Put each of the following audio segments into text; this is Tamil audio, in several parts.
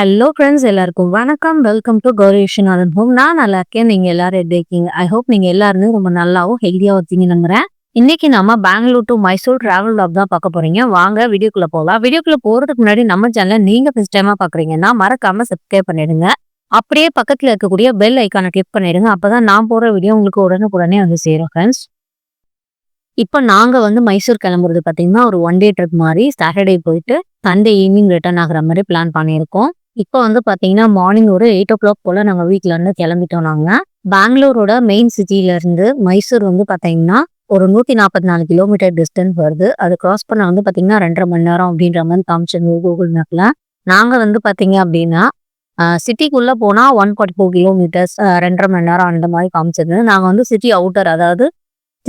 ஹலோ ஃப்ரெண்ட்ஸ் எல்லாருக்கும் வணக்கம். வெல்கம் டு கௌரேஷன் ஹோம் நான் நல்லா இருக்கேன். நீங்க எல்லாரும் எப்படி இருக்கீங்க? ஐ ஹோப் நீங்க எல்லாருமே ரொம்ப நல்லாவும் ஹெல்த்தியாக இருக்கீங்க நம்புறேன். இன்னைக்கு நம்ம Bangalore to Mysore travel log தான் பார்க்க போறீங்க. வாங்க வீடியோக்குள்ள போகலாம் வீடியோக்குள்ள போறதுக்கு முன்னாடி நம்ம சேனலை நீங்க ஃபர்ஸ்ட் டைமா பாக்குறீங்கன்னா மறக்காம சப்ஸ்கிரைப் பண்ணிடுங்க. அப்படியே பக்கத்துல இருக்கக்கூடிய பெல் ஐக்கானை கிளிக் பண்ணிடுங்க. அப்பதான் நான் போற வீடியோ உங்களுக்கு உடனுக்குடனே வந்து சேரும் ஃப்ரெண்ட்ஸ் இப்போ நாங்கள் வந்து மைசூர் கிளம்புறது பார்த்தீங்கன்னா ஒரு ஒன் டே ட்ரிப் மாதிரி சாட்டர்டே போயிட்டு சண்டே ஈவினிங் ரிட்டர்ன் ஆகிற மாதிரி பிளான் பண்ணியிருக்கோம். இப்போ வந்து பாத்தீங்கன்னா மார்னிங் ஒரு எயிட் ஓ கிளாக் போல நாங்க வீட்ல இருந்து கிளம்பிட்டோம் நாங்க. பெங்களூரோட மெயின் சிட்டில இருந்து மைசூர் வந்து பாத்தீங்கன்னா ஒரு நூத்தி நாற்பத்தி நாலு கிலோமீட்டர் டிஸ்டன்ஸ் வருது. அது கிராஸ் பண்ண வந்து பாத்தீங்கன்னா ரெண்டரை மணி நேரம் அப்படின்ற மாதிரி காமிச்சிருந்தது கூகுள் மேப்ல நாங்க வந்து பாத்தீங்க அப்படின்னா சிட்டிக்குள்ள போனா ஒன் ஃபார்ட்டி ஃபோர் கிலோமீட்டர்ஸ் ரெண்டரை மணி நேரம் அந்த மாதிரி காமிச்சிருந்தது. நாங்க வந்து சிட்டி அவுட்டர் அதாவது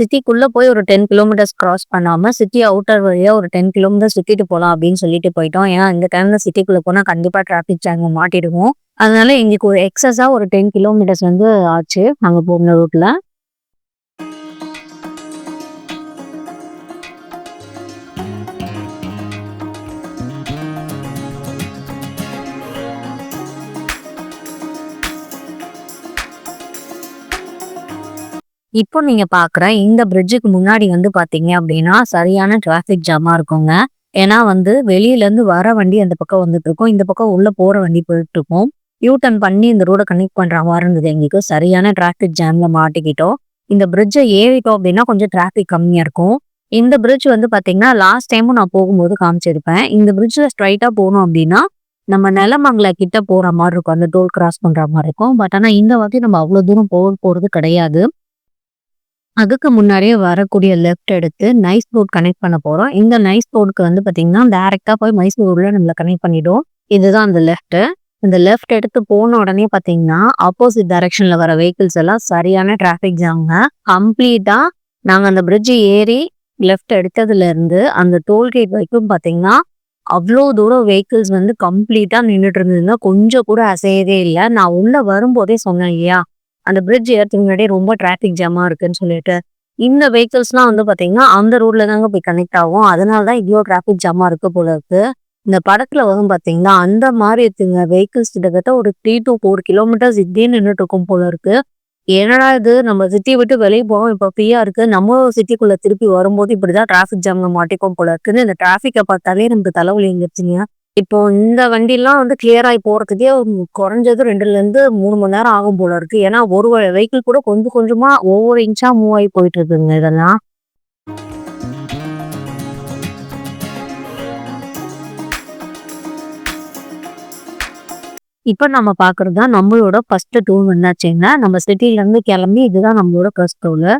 சிட்டிக்குள்ள போய் ஒரு டென் கிலோமீட்டர்ஸ் கிராஸ் பண்ணாம சிட்டி அவுட்டர் வழியா ஒரு டென் கிலோமீட்டர் சுத்திட்டு போகலாம் அப்படின்னு சொல்லிட்டு போயிட்டோம். ஏன்னா இந்த டைம்ல சிட்டிக்குள்ள போனா கண்டிப்பா டிராபிக் ஜாம் மாட்டிடுவோம். அதனால எங்களுக்கு ஒரு எக்ஸஸா ஒரு டென் கிலோமீட்டர்ஸ் வந்து ஆச்சு. நாங்க போன ரூட்ல இப்போ நீங்க பாக்குற இந்த பிரிட்ஜுக்கு முன்னாடி வந்து பாத்தீங்க அப்படின்னா சரியான டிராபிக் ஜாமா இருக்குங்க. ஏன்னா வந்து வெளியில இருந்து வர வண்டி அந்த பக்கம் வந்துட்டு இருக்கும். இந்த பக்கம் உள்ள போற வண்டி போயிட்டு இருக்கும். யூ டர்ன் பண்ணி இந்த ரோட கனெக்ட் பண்ற மாதிரி இருந்தது எங்களுக்கு. சரியான டிராபிக் ஜாம்ல மாட்டிக்கிட்டோம். இந்த பிரிட்ஜை ஏறிட்டோம் அப்படின்னா கொஞ்சம் டிராபிக் கம்மியா இருக்கும். இந்த பிரிட்ஜ் வந்து பாத்தீங்கன்னா லாஸ்ட் டைமும் நான் போகும்போது காமிச்சிருப்பேன். இந்த பிரிட்ஜ்ல ஸ்ட்ரைட்டா போகணும் அப்படின்னா நம்ம நிலமங்கல கிட்ட போற மாதிரி இருக்கும். அந்த டோல் கிராஸ் பண்ற மாதிரி இருக்கும். பட் ஆனா இந்த வாட்டி நம்ம அவ்வளவு தூரம் போக போறது கிடையாது. அதுக்கு முன்னாடியே வரக்கூடிய லெஃப்ட் எடுத்து நைஸ் போர்ட் கனெக்ட் பண்ண போறோம். இந்த நைஸ் போர்டுக்கு வந்து பாத்தீங்கன்னா டேரெக்டாக போய் மைசூரில் நம்மள கனெக்ட் பண்ணிடும். இதுதான் அந்த லெஃப்ட் இந்த லெஃப்ட் எடுத்து போன உடனே பாத்தீங்கன்னா ஆப்போசிட் டைரக்ஷன்ல வர வெஹிக்கிள்ஸ் எல்லாம் சரியான டிராபிக் ஜாம்ங்க கம்ப்ளீட்டா நாங்க அந்த பிரிட்ஜ் ஏறி லெஃப்ட் எடுத்ததுல இருந்து அந்த டோல்கேட் வரைக்கும் பாத்தீங்கன்னா அவ்வளோ தூரம் வெஹிக்கிள்ஸ் வந்து கம்ப்ளீட்டா நின்றுட்டு இருந்ததுன்னா கொஞ்சம் கூட அசையதே இல்லை. நான் உள்ள வரும்போதே சொன்னேன் இல்லையா அந்த பிரிட்ஜ் ஏறதுக்கு முன்னாடி ரொம்ப டிராஃபிக் ஜாமா இருக்குன்னு சொல்லிட்டு இந்த வெஹிக்கிள்ஸ்லாம் வந்து பாத்தீங்கன்னா அந்த ரோட்ல தாங்க போய் கனெக்ட் ஆகும். அதனால தான் இவ்வளோ டிராஃபிக் ஜாமா இருக்கு போல இருக்கு. இந்த படத்துல வரும் பாத்தீங்கன்னா அந்த மாதிரி இருக்குங்க. வெஹிக்கிள்ஸ் கிட்டத்தட்ட ஒரு த்ரீ டு ஃபோர் கிலோமீட்டர்ஸ் இப்படியே நின்றுட்டு இருக்கும் போல இருக்கு. என்னடா இது? நம்ம சிட்டி விட்டு வெளியே போவோம் இப்போ ஃப்ரீயா இருக்கு. நம்ம சிட்டிக்குள்ள திருப்பி வரும்போது இப்படிதான் டிராஃபிக் ஜாம்ல மாட்டிக்கும் போல இருக்குன்னு இந்த டிராஃபிக்கை பார்த்தாலே நமக்கு தலைவலி எங்கிருச்சுங்க இப்போ இந்த வண்டிலாம் வந்து கிளியர் ஆகி போறதுக்கே குறைஞ்சது ரெண்டுல இருந்து மூணு மணி நேரம் ஆகும் போல இருக்கு. ஏன்னா ஒரு வெஹிக்கிள் கூட கொஞ்சம் கொஞ்சமா ஒவ்வொரு இன்ச்சா மூவ் ஆகி போயிட்டு இருக்குங்க இதெல்லாம். இப்ப நம்ம பார்க்குறது தான் நம்மளோட ஃபர்ஸ்ட் டூர் என்னாச்சுன்னா நம்ம சிட்டில இருந்து கிளம்பி இதுதான் நம்மளோட ஃபர்ஸ்ட் டூர்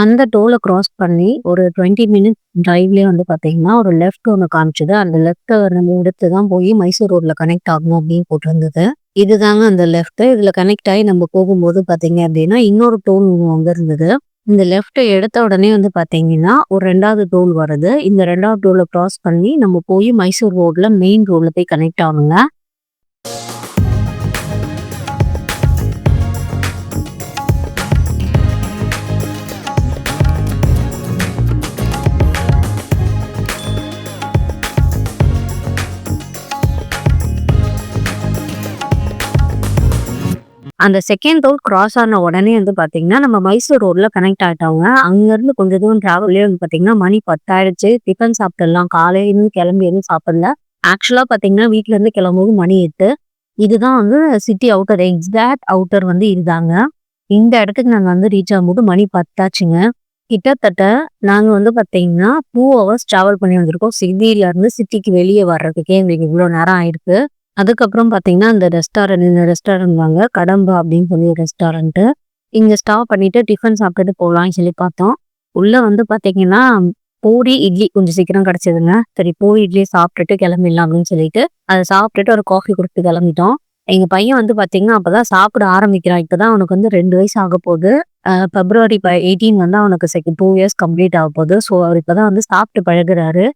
அந்த டோலை கிராஸ் பண்ணி ஒரு டுவெண்ட்டி மினிட்ஸ் டிரைவ்லேயே வந்து பார்த்தீங்கன்னா ஒரு லெஃப்ட் ஒன்று காமிச்சது. அந்த லெஃப்ட்டை நம்ம எடுத்து தான் போய் மைசூர் ரோட்ல கனெக்ட் ஆகணும் அப்படின்னு போட்டிருந்தது. இதுதாங்க அந்த லெஃப்ட் இதுல கனெக்ட் ஆகி நம்ம போகும்போது பார்த்தீங்க அப்படின்னா இன்னொரு டோல் அங்கே இருந்தது. இந்த லெஃப்ட் எடுத்த உடனே வந்து பார்த்தீங்கன்னா ஒரு ரெண்டாவது டோல் வருது இந்த ரெண்டாவது டோலை கிராஸ் பண்ணி நம்ம போய் மைசூர் ரோட்ல மெயின் ரோட்ல போய் கனெக்ட் ஆகணுங்க. அந்த செகண்ட் ரோட் கிராஸ் ஆன உடனே வந்து பாத்தீங்கன்னா நம்ம மைசூர் ரோட்ல கனெக்ட் ஆகிட்டவங்க அங்க இருந்து கொஞ்ச தூரம் டிராவல்லே வந்து பாத்தீங்கன்னா மணி பத்தாயிடுச்சு. டிஃபன் சாப்பிட்டுலாம் காலையிலேருந்து கிளம்பி எதுவும் சாப்பிடல. ஆக்சுவலா பாத்தீங்கன்னா வீட்ல இருந்து கிளம்பும்போது மணி எட்டு. இதுதான் வந்து சிட்டி அவுட்டர் எக்ஸாக்ட் அவுட்டர் வந்து இதுதாங்க. இந்த இடத்துக்கு நாங்க வந்து ரீச் ஆகும்போது மணி பத்தாச்சுங்க. கிட்டத்தட்ட நாங்க வந்து பாத்தீங்கன்னா டூ ஹவர்ஸ் டிராவல் பண்ணி வந்திருக்கோம். சிட்டில இருந்து சிட்டிக்கு வெளியே வர்றதுக்கே எங்களுக்கு இவ்வளவு நேரம் ஆயிருக்கு. அதுக்கப்புறம் பார்த்தீங்கன்னா அந்த ரெஸ்டாரண்ட் இந்த ரெஸ்டாரண்ட் வாங்க கடம்பா அப்படின்னு சொல்லி ரெஸ்டாரண்ட்டு இங்கே ஸ்டாப் பண்ணிட்டு டிஃபன் சாப்பிட்டுட்டு போகலாம்னு சொல்லி பார்த்தோம். உள்ளே வந்து பார்த்தீங்கன்னா பூரி இட்லி கொஞ்சம் சீக்கிரம் கிடச்சிதுங்க. சரி பூரி இட்லி சாப்பிட்டுட்டு கிளம்பிடலாம் அப்படின்னு சொல்லிட்டு அதை சாப்பிட்டுட்டு ஒரு காஃபி கொடுத்து கிளம்பிட்டோம். எங்கள் பையன் வந்து பார்த்தீங்கன்னா அப்போதான் சாப்பிட ஆரம்பிக்கிறான். இப்பதான் அவனுக்கு வந்து ரெண்டு வயசு ஆக போகுது. பிப்ரவரி ப எயிட்டீன் வந்து அவனுக்கு செகண்ட் டூ இயர்ஸ் கம்ப்ளீட் ஆக போகுது. ஸோ அவர் இப்போ தான் வந்து சாப்பிட்டு பழகுறாரு.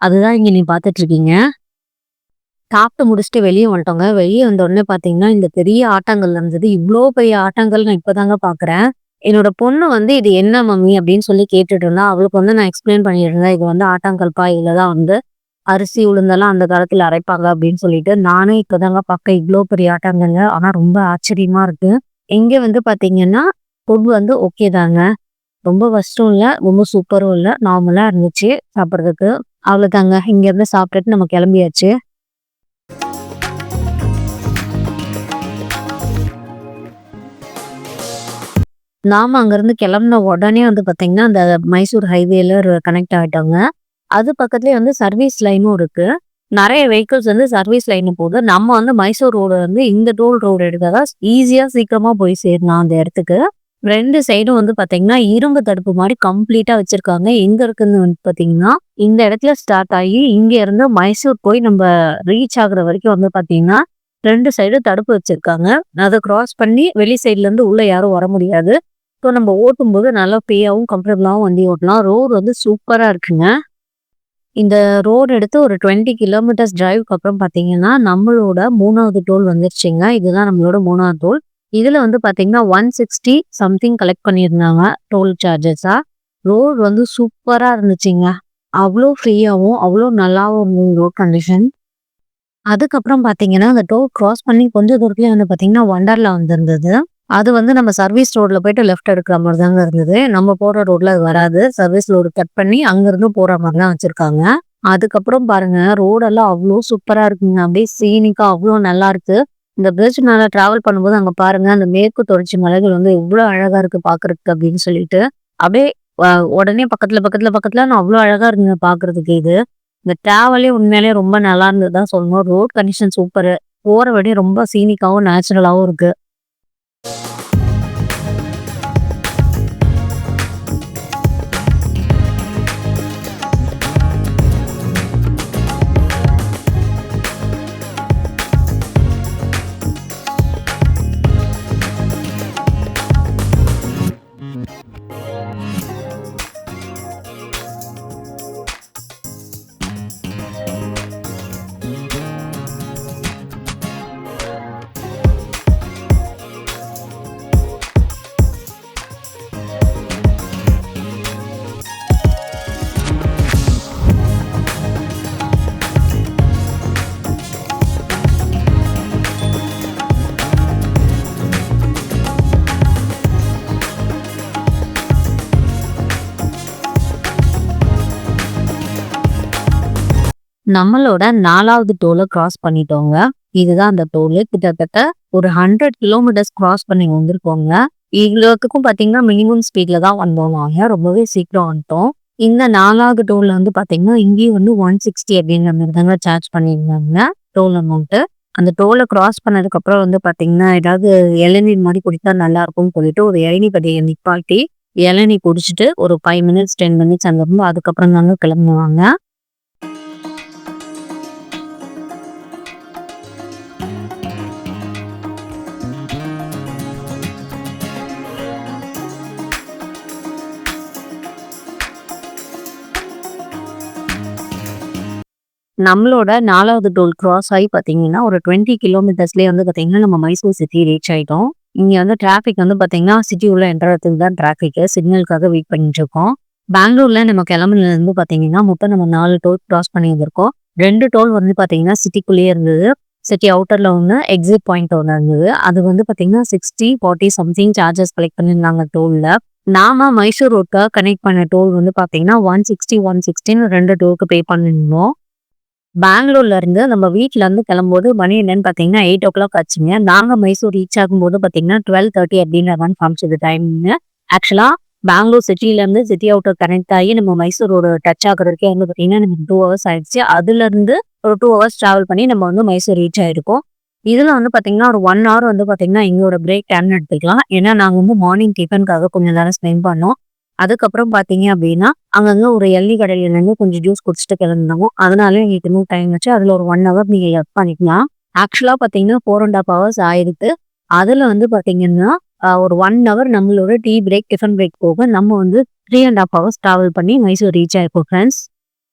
அதுதான் இங்கே நீ பார்த்துட்டு இருக்கீங்க. சாப்பிட்டு முடிச்சுட்டு வெளியே வந்துட்டோங்க. வெளியே வந்த உடனே பார்த்தீங்கன்னா இந்த பெரிய ஆட்டங்கள் இருந்தது இவ்வளோ பெரிய ஆட்டங்கள் நான் இப்போதாங்க பார்க்குறேன் என்னோட பொண்ணு வந்து இது என்ன மம்மி? அப்படின்னு சொல்லி கேட்டுட்டு இருந்தா அவளுக்கு வந்து நான் எக்ஸ்பிளைன் இருந்தேன். இது வந்து ஆட்டாங்கல்பா இதில் தான் வந்து அரிசி உளுந்தெல்லாம் அந்த காலத்தில் அரைப்பாங்க அப்படின்னு சொல்லிட்டு. நானே இப்போதாங்க பார்க்க இவ்வளோ பெரிய ஆட்டாங்கங்க ஆனால் ரொம்ப ஆச்சரியமா இருக்கு. இங்கே வந்து பார்த்தீங்கன்னா ஃபுட் வந்து ஓகே தாங்க. ரொம்ப கஷ்டம் இல்லை ரொம்ப சூப்பரும் இல்லை. நார்மலாக இருந்துச்சு சாப்பிட்றதுக்கு. அவ்வளோதாங்க இங்கேருந்து சாப்பிட்டுட்டு நம்ம கிளம்பியாச்சு. நாம அங்கேருந்து கிளம்புன உடனே வந்து பார்த்தீங்கன்னா அந்த மைசூர் ஹைவேல கனெக்ட் ஆகிட்டோங்க அது பக்கத்துலேயே வந்து சர்வீஸ் லைனும் இருக்கு. நிறைய வெஹிக்கிள்ஸ் வந்து சர்வீஸ் லைன் போகுது. நம்ம வந்து மைசூர் ரோடு வந்து இந்த டோல் ரோடு எடுத்தாதான் ஈஸியாக சீக்கிரமாக போய் சேரலாம் அந்த இடத்துக்கு. ரெண்டு சைடும் வந்து பாத்தீங்கன்னா இரும்பு தடுப்பு மாதிரி கம்ப்ளீட்டா வச்சிருக்காங்க. எங்க இருக்குன்னு வந்து பாத்தீங்கன்னா இந்த இடத்துல ஸ்டார்ட் ஆகி இங்க இருந்து மைசூர் போய் நம்ம ரீச் ஆகுற வரைக்கும் வந்து பாத்தீங்கன்னா ரெண்டு சைடு தடுப்பு வச்சிருக்காங்க. அதை கிராஸ் பண்ணி வெளி சைட்லேருந்து உள்ளே யாரும் வர முடியாது. ஸோ நம்ம ஓட்டும் போது நல்லா ஃப்ரீயாகவும் கம்ஃபர்டபுளாகவும் வண்டி ஓட்டலாம். ரோடு வந்து சூப்பராக இருக்குங்க. இந்த ரோடு எடுத்து ஒரு டுவெண்ட்டி கிலோமீட்டர்ஸ் டிரைவுக்கு அப்புறம் பார்த்தீங்கன்னா நம்மளோட மூணாவது டோல் வந்துருச்சுங்க. இதுதான் நம்மளோட மூணாவது டோல் இதில் வந்து பார்த்தீங்கன்னா ஒன் சிக்ஸ்டி சம்திங் கலெக்ட் பண்ணியிருந்தாங்க டோல் சார்ஜஸாக ரோடு வந்து சூப்பராக இருந்துச்சுங்க. அவ்வளோ ஃப்ரீயாகவும் அவ்வளோ நல்லாவும் இருந்தது ரோட் கண்டிஷன் அதுக்கப்புறம் பார்த்தீங்கன்னா அந்த டோல் கிராஸ் பண்ணி கொஞ்சம் தூரத்துலேயே வந்து பார்த்தீங்கன்னா ஒண்டர்லா வந்திருந்தது. அது வந்து நம்ம சர்வீஸ் ரோட்ல போயிட்டு லெஃப்ட் எடுக்கிற மாதிரி தாங்க இருந்தது. நம்ம போற ரோட்ல அது வராது. சர்வீஸ் ரோடு கட் பண்ணி அங்கிருந்து போற மாதிரி தான் வச்சிருக்காங்க. அதுக்கப்புறம் பாருங்க ரோடெல்லாம் அவ்வளோ சூப்பரா இருக்குங்க. அப்படியே சீனிக்கா அவ்வளோ நல்லா இருக்கு. இந்த பிரிட்ஜ் மேல டிராவல் பண்ணும்போது அங்க பாருங்க அந்த மேற்கு தொடர்ச்சி மலைகள் வந்து இவ்வளோ அழகா இருக்கு பாக்குறதுக்கு அப்படின்னு சொல்லிட்டு. அப்படியே உடனே பக்கத்துல பக்கத்துல பக்கத்துல நான் அழகா இருக்குங்க பாக்குறதுக்கு இது. இந்த டிராவலே உண்மையிலேயே ரொம்ப நல்லா இருந்ததுதான் சொல்லணும். ரோட் கண்டிஷன் சூப்பர் போற வழி ரொம்ப சீனிக்காவும் நேச்சுரலாகவும் இருக்கு. நம்மளோட நாலாவது டோலை கிராஸ் பண்ணிட்டோங்க. இதுதான் அந்த டோலு. கிட்டத்தட்ட ஒரு ஹண்ட்ரட் கிலோமீட்டர்ஸ் கிராஸ் பண்ணி வந்திருக்கோங்க. இவ்வளோத்துக்கும் பார்த்தீங்கன்னா மினிமம் ஸ்பீட்ல தான் வந்தோம் நாங்கள் ரொம்பவே சீக்கிரம் வந்துட்டோம். இந்த நாலாவது டோல்ல வந்து பார்த்தீங்கன்னா இங்கேயும் வந்து ஒன் சிக்ஸ்டி அப்படிங்கிற மாதிரி தாங்க சார்ஜ் பண்ணியிருந்தாங்க. டோல் அமௌண்ட்டு அந்த டோலை கிராஸ் பண்ணதுக்கு அப்புறம் வந்து பார்த்தீங்கன்னா ஏதாவது இளநீர் மாதிரி குடித்தா நல்லா இருக்கும்னு சொல்லிட்டு ஒரு இளநீர் கடையை நிப்பாட்டி இளநீ குடிச்சிட்டு ஒரு ஃபைவ் மினிட்ஸ் டென் மினிட்ஸ் அங்கே இருந்து அதுக்கப்புறம் தாங்க கிளம்புவாங்க நம்மளோட நாலாவது டோல் கிராஸ் ஆகி பார்த்தீங்கன்னா ஒரு டுவெண்ட்டி கிலோமீட்டர்ஸ்லேயே வந்து பார்த்தீங்கன்னா நம்ம மைசூர் சிட்டி ரீச் ஆகிட்டோம் இங்கே வந்து டிராஃபிக் வந்து பார்த்தீங்கன்னா சிட்டி உள்ள என்ட்ரத்துக்கு தான் டிராஃபிக்கு சிக்னலுக்காக வெயிட் பண்ணிட்டு இருக்கோம். பெங்களூர்ல நம்ம கிளம்புலேருந்து பார்த்தீங்கன்னா மொத்தம் நம்ம நாலு டோல் கிராஸ் பண்ணி வந்திருக்கோம். ரெண்டு டோல் வந்து பார்த்தீங்கன்னா சிட்டிக்குள்ளேயே இருந்தது. சிட்டி அவுட்டர்ல ஒன்று எக்ஸிட் பாயிண்ட் ஒன்று இருந்தது. அது வந்து பார்த்தீங்கன்னா sixty forty something charges collect பண்ணியிருந்தாங்க டோலில் நாம மைசூர் ரோட்காக கனெக்ட் பண்ண டோல் வந்து பார்த்தீங்கன்னா ஒன் சிக்ஸ்டி ஒன் சிக்ஸ்டின்னு ரெண்டு டோலுக்கு பே பண்ணிருந்தோம். பெங்களூர்ல இருந்து நம்ம வீட்டுல இருந்து கிளம்பும்போது மணி என்னன்னு பாத்தீங்கன்னா எயிட் ஓ கிளாக் ஆச்சுங்க. நாங்க மைசூர் ரீச் ஆகும்போது பாத்தீங்கன்னா டுவெல் தேர்ட்டி அப்படின்னு தான் காமிச்சது டைம்னு ஆக்சுவலா பெங்களூர் சிட்டில இருந்து சிட்டி அவுட்டர் கனெக்ட் ஆகி நம்ம மைசூரோட டச் ஆகுறதுக்கே வந்து பாத்தீங்கன்னா நமக்கு டூ ஹவர்ஸ் ஆயிடுச்சு. அதுல இருந்து ஒரு டூ ஹவர்ஸ் டிராவல் பண்ணி நம்ம வந்து மைசூர் ரீச் ஆயிருக்கோம். இதுல வந்து பாத்தீங்கன்னா ஒரு ஒன் ஹவர் வந்து பாத்தீங்கன்னா எங்களோட பிரேக் டைம் எடுத்துக்கலாம். ஏன்னா நாங்க வந்து மார்னிங் டிஃபனுக்காக கொஞ்சம் நேரம் ஸ்பெண்ட் பண்ணோம். அதுக்கப்புறம் பார்த்தீங்க அப்படின்னா அங்கங்க ஒரு எள்ளி கடையில இருந்து கொஞ்சம் ஜூஸ் குடிச்சிட்டு கிளம்பினோம் அதனால எங்களுக்கு இன்னும் டைம் வச்சு அதுல ஒரு ஒன் ஹவர் நீங்க ஒர்க் பண்ணிக்கலாம் ஆக்சுவலா பாத்தீங்கன்னா ஃபோர் அண்ட் ஹாஃப் ஹவர்ஸ் ஆயிருக்கு. அதுல வந்து பாத்தீங்கன்னா ஒரு ஒன் ஹவர் நம்மளோட டீ பிரேக் டிஃபன் பிரேக் போக நம்ம வந்து three and half hours travel பண்ணி மைசூர் ரீச் ஆயிருக்கோம் ஃப்ரெண்ட்ஸ்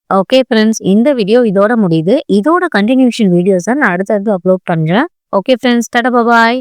ஓகே ஃப்ரெண்ட்ஸ் இந்த வீடியோ இதோட முடியுது. இதோட கண்டினியூஷன் வீடியோஸை நான் அடுத்தடுத்து அப்லோட் பண்ணுறேன் ஓகே ஃப்ரெண்ட்ஸ் டாடா பாய்